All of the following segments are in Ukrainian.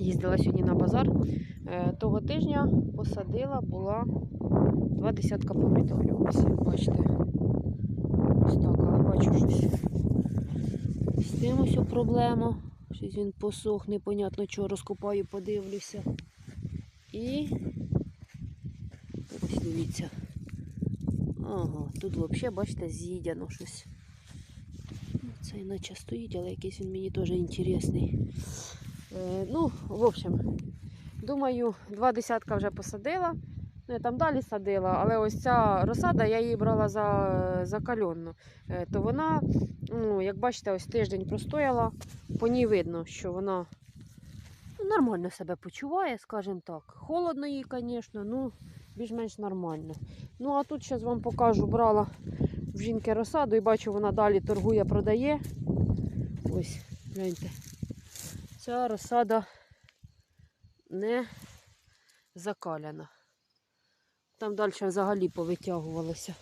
їздила сьогодні на базар. Е, Того тижня посадила була два десятка помідорів. Ось, бачите. Ось так, але бачу щось. З тим ось проблема. Щось він посох, непонятно чого розкопаю, подивлюся. І ось дивіться. Ага, тут взагалі, бачите, з'їдяно щось. Це іначе стоїть, але якийсь він мені теж інтересний. Е, ну, в общем, думаю, два десятка вже посадила. Я там далі садила, але ось ця розсада, я її брала за, за кальонну. Е, то вона, ну, як бачите, ось тиждень простояла, по ній видно, що вона нормально себе почуває, скажімо так. Холодно їй, звісно, ну більш-менш нормально. Ну, а тут зараз вам покажу, брала в жінки розсаду і бачу, вона далі торгує, продає. Ось, гляньте. Ця розсада не закаляна. Там далі взагалі повитягувалося.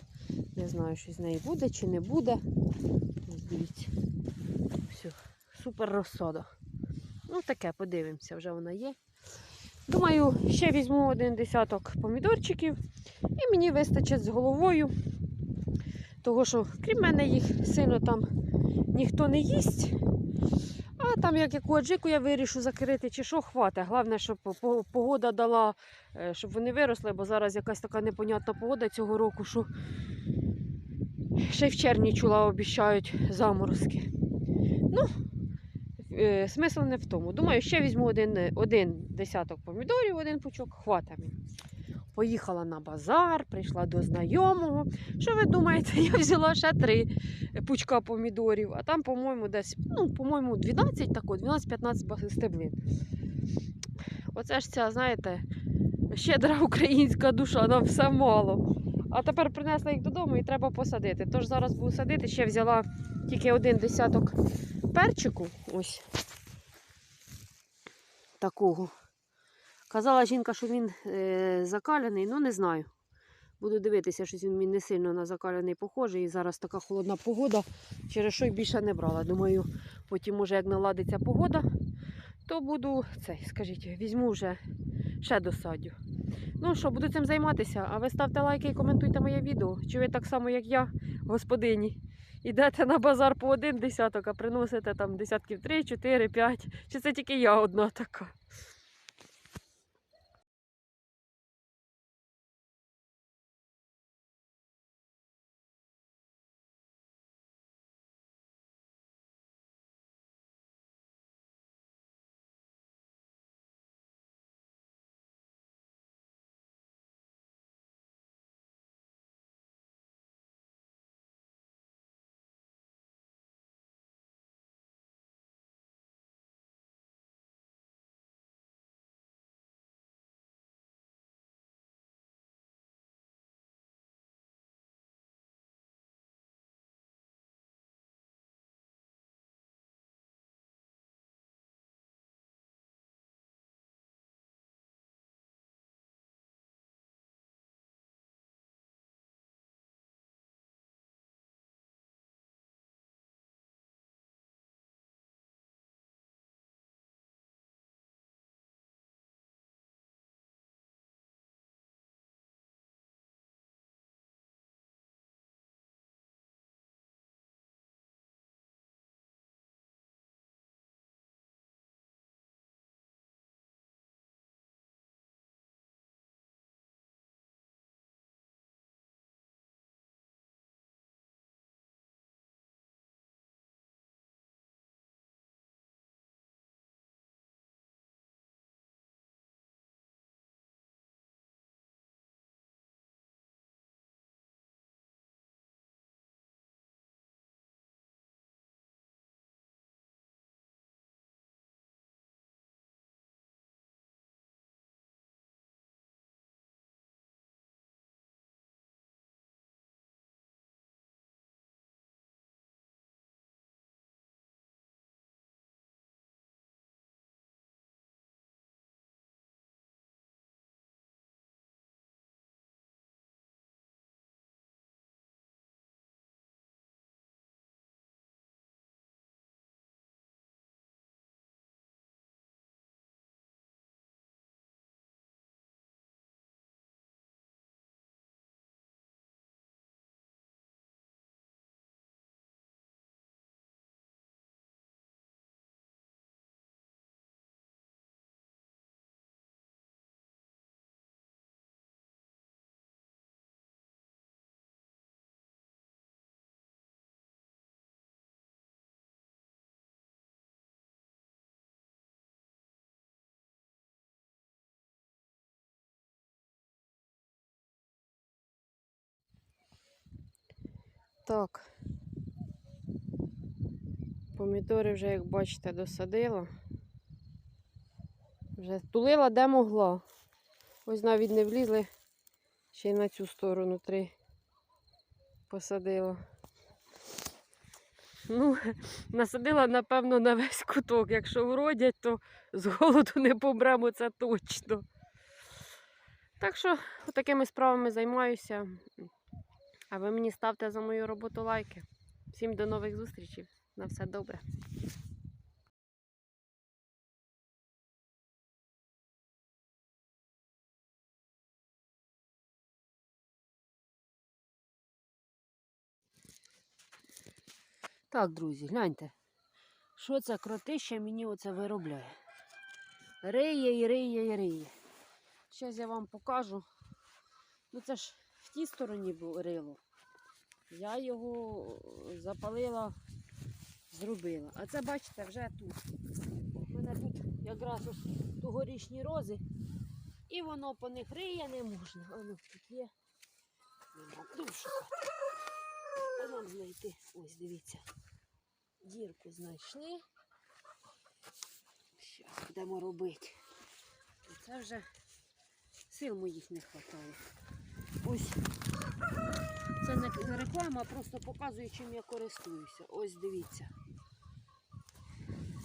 Не знаю, що з неї буде чи не буде. Все, супер розсада. Ну, таке, подивимося, вже вона є. Думаю, ще візьму один десяток помідорчиків і мені вистачить з головою. Того, що крім мене їх сильно там ніхто не їсть. Там як яку аджику я вирішу закрити чи що, хватить. Головне, щоб погода дала, е, щоб вони виросли, бо зараз якась така непонятна погода цього року, що ще й в червні чула, обіщають заморозки. Ну, е, смисл не в тому. Думаю, ще візьму один, один десяток помідорів, один пучок, хватить мені. Поїхала на базар, прийшла до знайомого. Що ви думаєте, я взяла ще три пучка помідорів, а там, по-моєму, десь, ну, по-моєму, 12 тако, 12-15 ба- стеблин. Оце ж ця, знаєте, щедра українська душа, нам все мало. А тепер принесла їх додому і треба посадити. Тож зараз буду садити, ще взяла тільки один десяток перчику. Ось такого. Казала жінка, що він е, закаляний, ну не знаю. Буду дивитися, щось він не сильно на закаляний похожий. І зараз така холодна погода, через що й більше не брала. Думаю, потім, може, як наладиться погода, то буду цей, скажіть, візьму вже ще досадю. Ну що, буду цим займатися. А ви ставте лайки і коментуйте моє відео. Чи ви так само, як я, господині, йдете на базар по один десяток, а приносите там десятків 3, 4, 5. Чи це тільки я одна така? Так. Помідори вже, як бачите, досадила. Вже тулила де могла. Ось навіть не влізли. Ще й на цю сторону три посадила. Ну, насадила, напевно, на весь куток. Якщо вродять, то з голоду не помремо, це точно. Так що, такими справами займаюся. А ви мені ставте за мою роботу лайки. Всім до нових зустрічей. На все добре. Так, друзі, гляньте. Що це кротище мені оце виробляє? Риє і риє і риє. Зараз я вам покажу. Ну це ж в тій стороні рило. Я його запалила, зробила. А це, бачите, вже тут. У мене тут якраз ось тогорічні рози. І воно по них риє не можна. Воно тут є. Нема. Нам знайти. Ось дивіться. Дірку знайшли. Зараз будемо робити. Це вже сил моїх не вистачає. Ось це не реклама, а просто показую, чим я користуюся. Ось дивіться.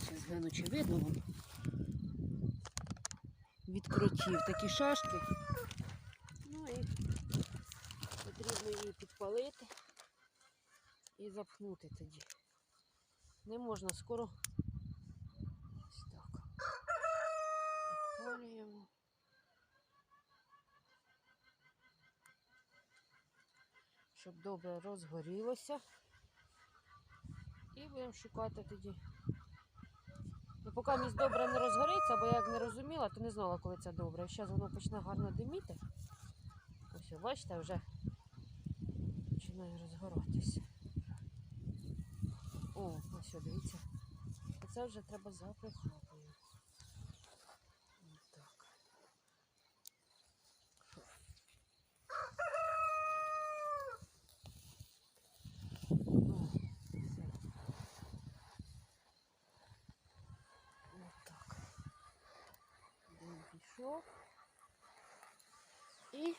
Зараз гляну, чи видно вам. Від такі шашки. Ну і потрібно її підпалити і запхнути тоді. Не можна скоро. Ось так. Підпалюємо. Щоб добре розгорілося. І будемо шукати тоді. Ну, поки місць добре не розгориться, бо я як не розуміла, то не знала, коли це добре. Зараз воно почне гарно диміти. Ось, бачите, вже починає розгоратися. О, ось, дивіться. Оце вже треба запихати. Ось так. О, все. Ось так. Пішов. І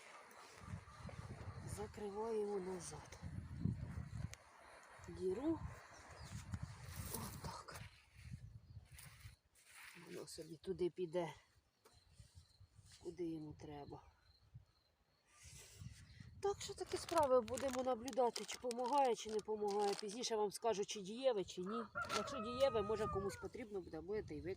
закриваємо назад. Діру. Отак. Воно собі туди піде, куди йому треба. Так що такі справи будемо наблюдати, чи допомагає, чи не допомагає. Пізніше вам скажу, чи дієве, чи ні. Якщо дієве, може комусь потрібно буде, будете і ви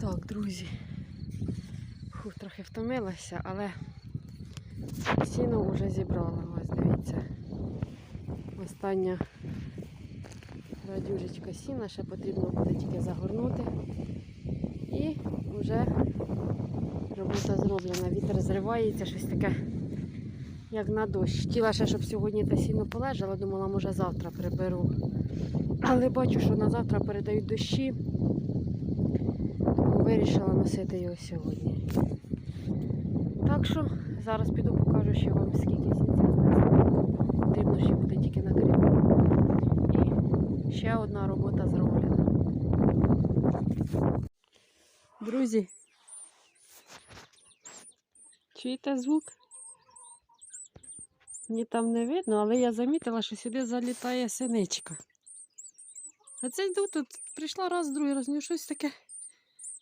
Так, друзі. Фу, трохи втомилася, але сіно вже зібрала. Ось дивіться. Остання радюжечка сіна, ще потрібно буде тільки загорнути. І вже робота зроблена. Вітер зривається, щось таке, як на дощ. Хотіла ще, щоб сьогодні те сіно полежало, думала, може завтра приберу. Але бачу, що на завтра передають дощі. Вирішила носити його сьогодні. Так що зараз піду покажу ще вам скільки сінця. Потрібно ще буде тільки накрити. І ще одна робота зроблена. Друзі, чуєте звук? Мені там не видно, але я замітила, що сюди залітає синичка. А це йду тут, прийшла раз, другий раз, ну щось таке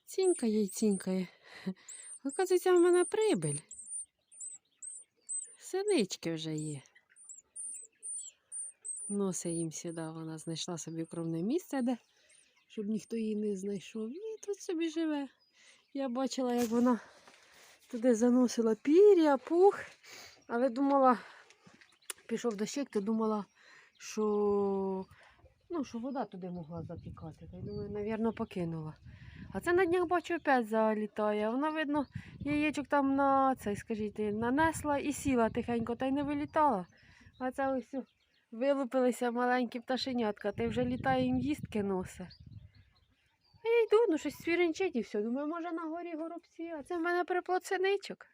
цінькає й цінькає. Оказується, в мене прибиль. Синички вже є. Носи їм сюди, вона знайшла собі укромне місце, де, щоб ніхто її не знайшов. І тут собі живе. Я бачила, як вона туди заносила пір'я, пух, але думала, пішов дощик, то думала, що, ну, що вода туди могла затікати. Та й думаю, навірно, покинула. А це на днях бачу опять залітає. Вона, видно, яєчок там на цей, скажіть, нанесла і сіла тихенько, та й не вилітала. А це ось вилупилися маленькі пташенятка, та й вже літає їм їстки носе. А я йду, ну щось свіренчить і все. Думаю, може на горі горобці, а це в мене приплод синичок.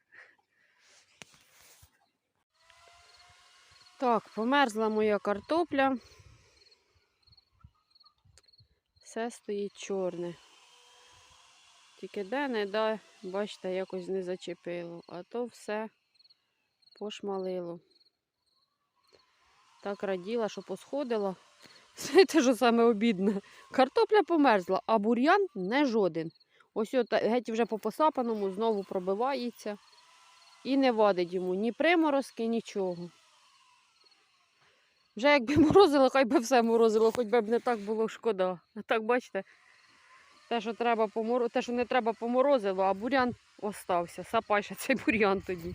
Так, померзла моя картопля. Все стоїть чорне. Тільки де не де, бачите, якось не зачепило, а то все пошмалило. Так раділа, що посходила. Знаєте, що саме обідне? Картопля померзла, а бур'ян не жоден. Ось от геть вже по посапаному знову пробивається і не вадить йому ні приморозки, нічого. Вже якби морозило, хай би все морозило, хоч би б не так було шкода. А так, бачите, те, що треба помор... те, що не треба поморозило, а бурян остався. Сапайше цей бурян тоді.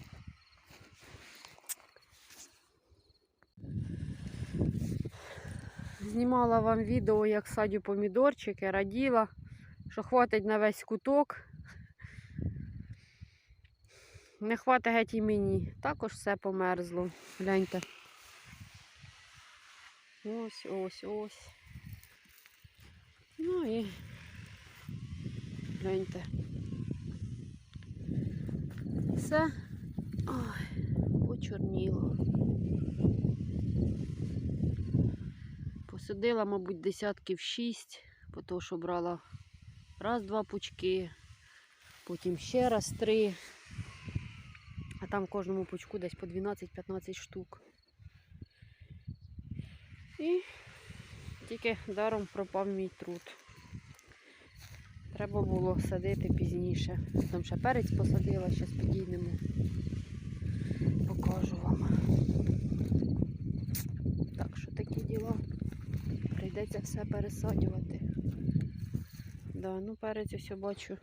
Знімала вам відео, як садю помідорчики, раділа, що хватить на весь куток. Не хватить геть і мені. Також все померзло. Гляньте. Ось, ось, ось. Ну і гляньте. Все ой, почорніло. Посадила, мабуть, десятків шість, тому що брала раз-два пучки, потім ще раз три. А там в кожному пучку десь по 12-15 штук. І тільки даром пропав мій труд. Треба було садити пізніше. Там ще перець посадила, зараз підійдемо. Покажу вам. Так що такі діла. Прийдеться все пересаджувати. Да, ну перець ось бачу.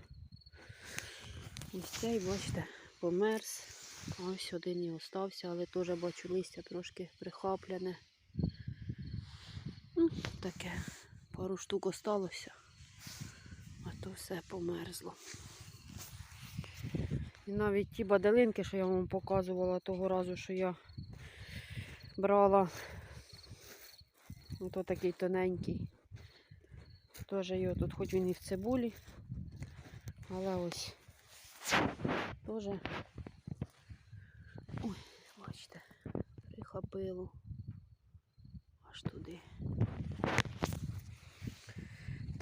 Ось цей, бачите, померз. Ось один і остався, але теж бачу листя трошки прихапляне. Ну, таке, пару штук осталося, то все померзло. І навіть ті баделинки, що я вам показувала того разу, що я брала, ото такий тоненький. Теж його тут, хоч він і в цибулі, але ось теж, ой, бачите, прихопило аж туди.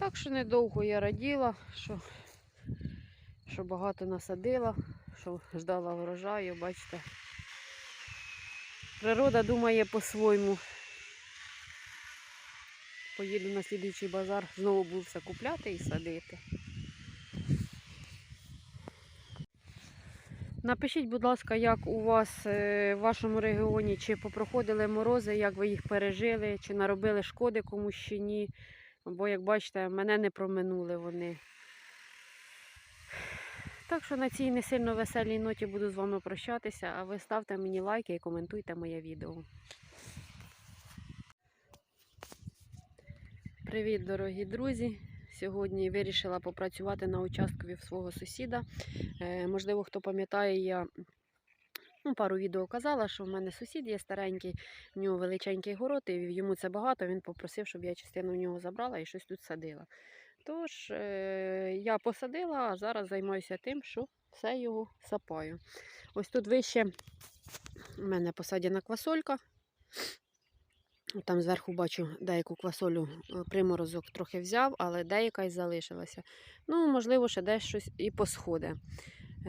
Так що недовго я раділа, що, що багато насадила, що ждала врожаю, бачите. Природа думає по-своєму. Поїду на слідуючий базар, знову буду все купляти і садити. Напишіть, будь ласка, як у вас е, в вашому регіоні, чи попроходили морози, як ви їх пережили, чи наробили шкоди комусь чи ні. Бо, як бачите, мене не проминули вони. Так що на цій не сильно веселій ноті буду з вами прощатися, а ви ставте мені лайки і коментуйте моє відео. Привіт, дорогі друзі! Сьогодні вирішила попрацювати на участкові в свого сусіда. Е, можливо, хто пам'ятає, я ну, пару відео казала, що в мене сусід є старенький, в нього величенький город, і йому це багато. Він попросив, щоб я частину в нього забрала і щось тут садила. Тож е, я посадила, а зараз займаюся тим, що все його сапаю. Ось тут вище у мене посадяна квасолька. Там зверху бачу деяку квасолю е, приморозок трохи взяв, але деяка й залишилася. Ну, можливо, ще десь щось і посходе, е,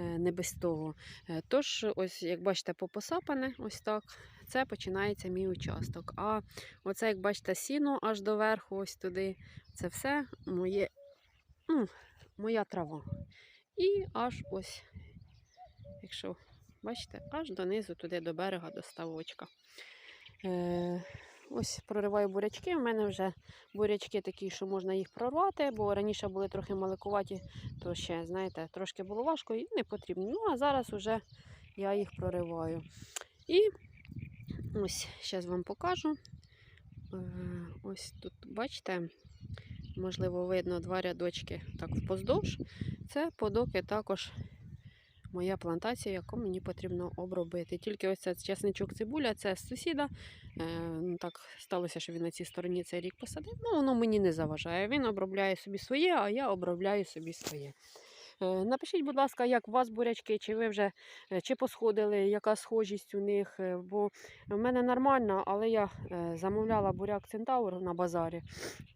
не без того. Е, Тож, ось, як бачите, попосапане, ось так, це починається мій участок. А оце, як бачите, сіно аж до верху, ось туди, це все моє, ну, моя трава. І аж ось, якщо бачите, аж донизу, туди до берега, до ставочка. Ось прориваю бурячки. У мене вже бурячки такі, що можна їх прорвати, бо раніше були трохи малекуваті, то ще, знаєте, трошки було важко і не потрібно. Ну, а зараз вже я їх прориваю. І ось зараз вам покажу. Е, Ось тут, бачите, можливо, видно два рядочки так впоздовж. Це подоки також моя плантація, яку мені потрібно обробити. Тільки ось це чесничок цибуля, це з сусіда. Так сталося, що він на цій стороні цей рік посадив. Ну, воно мені не заважає. Він обробляє собі своє, а я обробляю собі своє. Е, Напишіть, будь ласка, як у вас бурячки, чи ви вже е, чи посходили, яка схожість у них. е, Бо в мене нормально, але я е, замовляла буряк Центаур на базарі.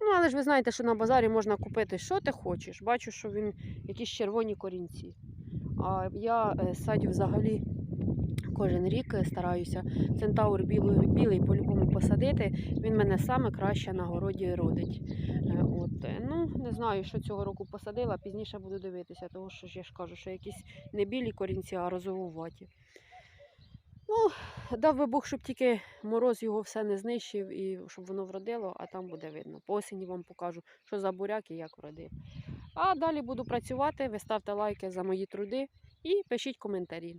Ну, але ж ви знаєте, що на базарі можна купити, що ти хочеш. Бачу, що він якісь червоні корінці. А я е, садю взагалі кожен рік е, стараюся центаур білий, білий по-любому посадити. Він мене саме краще на городі родить. Е, От, ну, не знаю, що цього року посадила, пізніше буду дивитися, тому що я ж кажу, що якісь не білі корінці, а розовуваті. Ну, дав би Бог, щоб тільки мороз його все не знищив і щоб воно вродило, а там буде видно. По осені вам покажу, що за буряк і як вродив. А далі буду працювати. Ви ставте лайки за мої труди і пишіть коментарі.